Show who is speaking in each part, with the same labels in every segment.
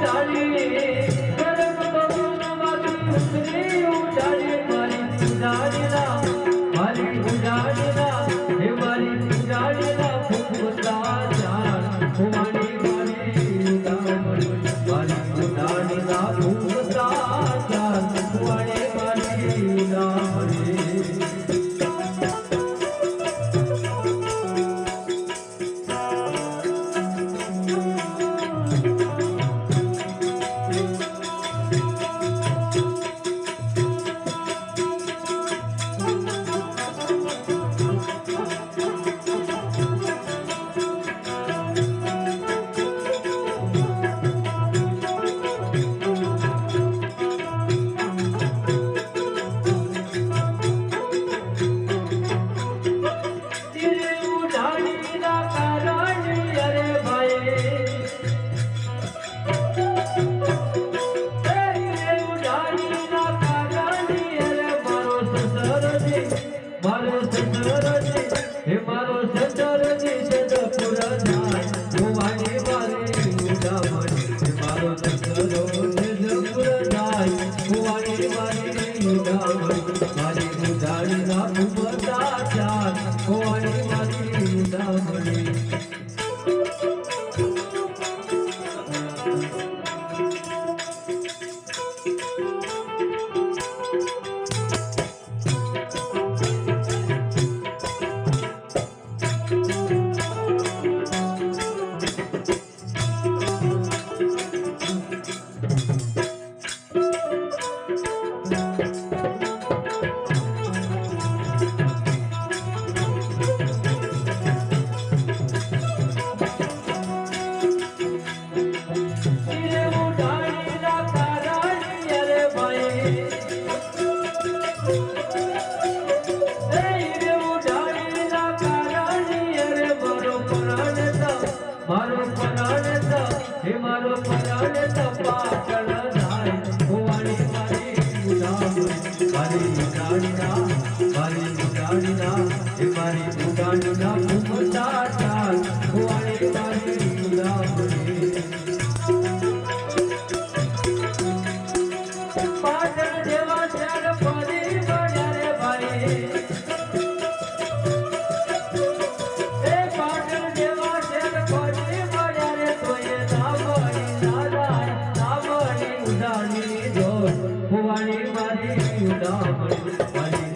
Speaker 1: চালিয়ে Thank you. મારો પરાણ તો, હે મારો પરાણ તો પાટણ થાય હોવાણી મારી ગુલામ, મારી ઉડાણના મારી ઉડાણના હે મારી ઉડાણના जो भवानी वाली उदाहरण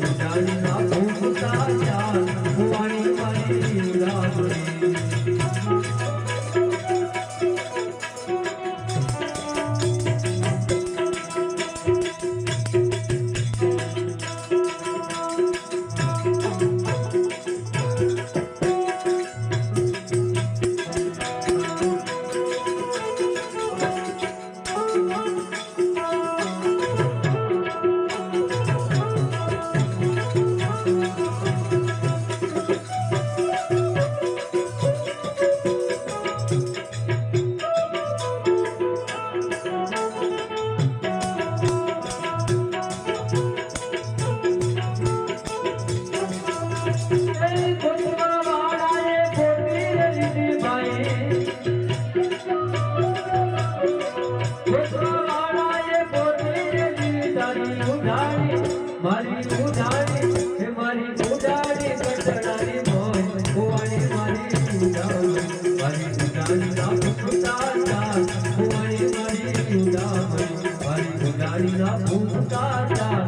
Speaker 1: জানি না কোনটা